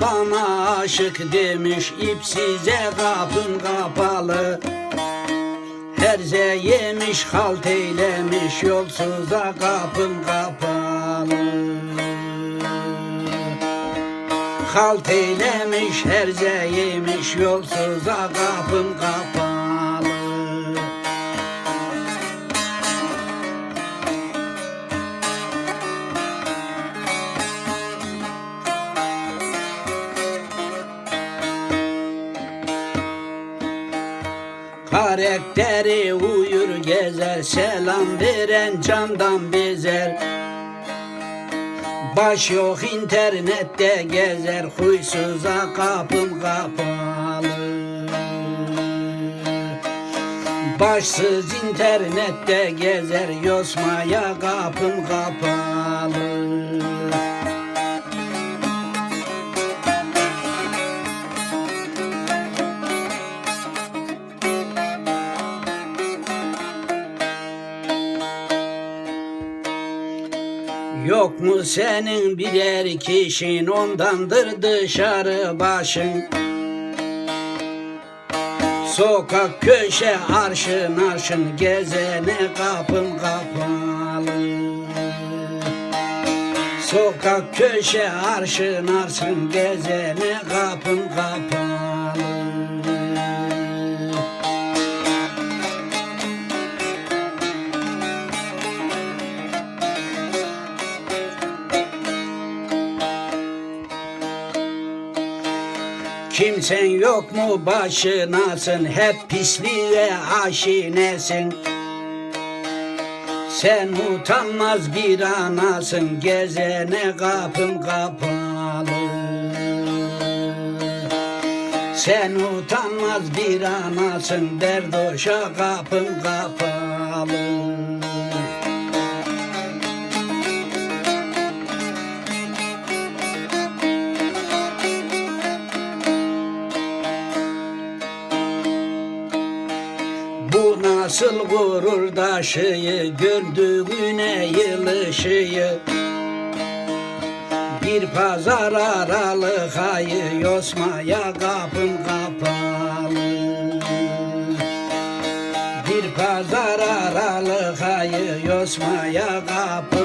Bana aşık demiş ipsize kapın kapalı. Herze yemiş halt eylemiş yolsuza kapın kapalı. Halt eylemiş herze yemiş yolsuza kapın kapalı Karakteri uyur gezer Selam veren camdan bezer. Baş yok internette gezer Huysuza kapım kapalı. Başsız internette gezer Yosmaya kapım kapalı Yok mu senin birer kişin? Ondandır dışarı başın. Sokak köşe arşın arşın gezene kapım kapalı. Sokak köşe arşın arşın gezene kapım kapalı Kimsen yok mu başınasın? Hep pisliğe aşinesin. Sen utanmaz bir anasın. Gezene kapım kapalı. Sen utanmaz bir anasın. Derdoşa kapım kapalı nasıl gurur taşıyı gördüğüne yılışıyı. Bir pazar aralık ayı yosmaya kapım kapalı. Bir pazar aralık ayı yosmaya kapım